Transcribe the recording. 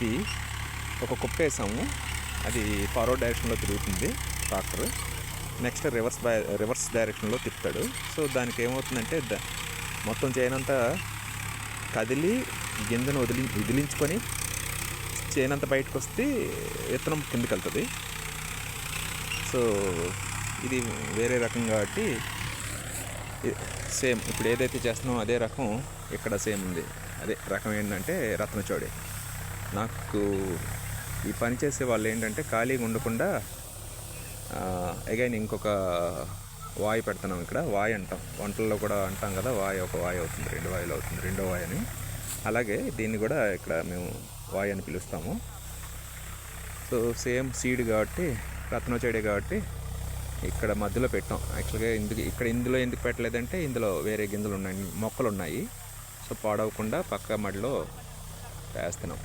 ఇది ఒక కుప్ప వేసాము అది ఫార్వర్డ్ డైరెక్షన్లో తిరుగుతుంది tractor. Next reverse by reverse డైరెక్షన్లో తిప్పుతాడు సో దానికి ఏమవుతుందంటే మొత్తం చేయనంతా కదిలి గింజను వదిలి వదిలించుకొని చేయనంత బయటకు వస్తే విత్తనం కిందకి వెళ్తుంది సో ఇది వేరే రకం కాబట్టి సేమ్ ఇప్పుడు ఏదైతే చేస్తున్నామో అదే రకం ఇక్కడ సేమ్ ఉంది. అదే రకం ఏంటంటే రత్నచోడి. నాకు ఈ పని చేసే వాళ్ళు ఏంటంటే ఖాళీగా ఉండకుండా అగైన్ ఇంకొక వాయి పెడుతున్నాం ఇక్కడ. వాయి అంటాం. వంటల్లో కూడా అంటాం కదా వాయి ఒక వాయి అవుతుంది రెండు వాయిలు అవుతుంది రెండో వాయి అని. అలాగే దీన్ని కూడా ఇక్కడ మేము వాయి అని పిలుస్తాము. సో సేమ్ సీడ్ కాబట్టి రత్నచోడి కాబట్టి ఇక్కడ మధ్యలో పెట్టాం. యాక్చువల్గా ఇందుకు ఇక్కడ ఇందులో ఎందుకు పెట్టలేదంటే ఇందులో వేరే గింజలు ఉన్నాయి మొక్కలు ఉన్నాయి. సో పాడవకుండా పక్క మడిలో వేస్తున్నాం.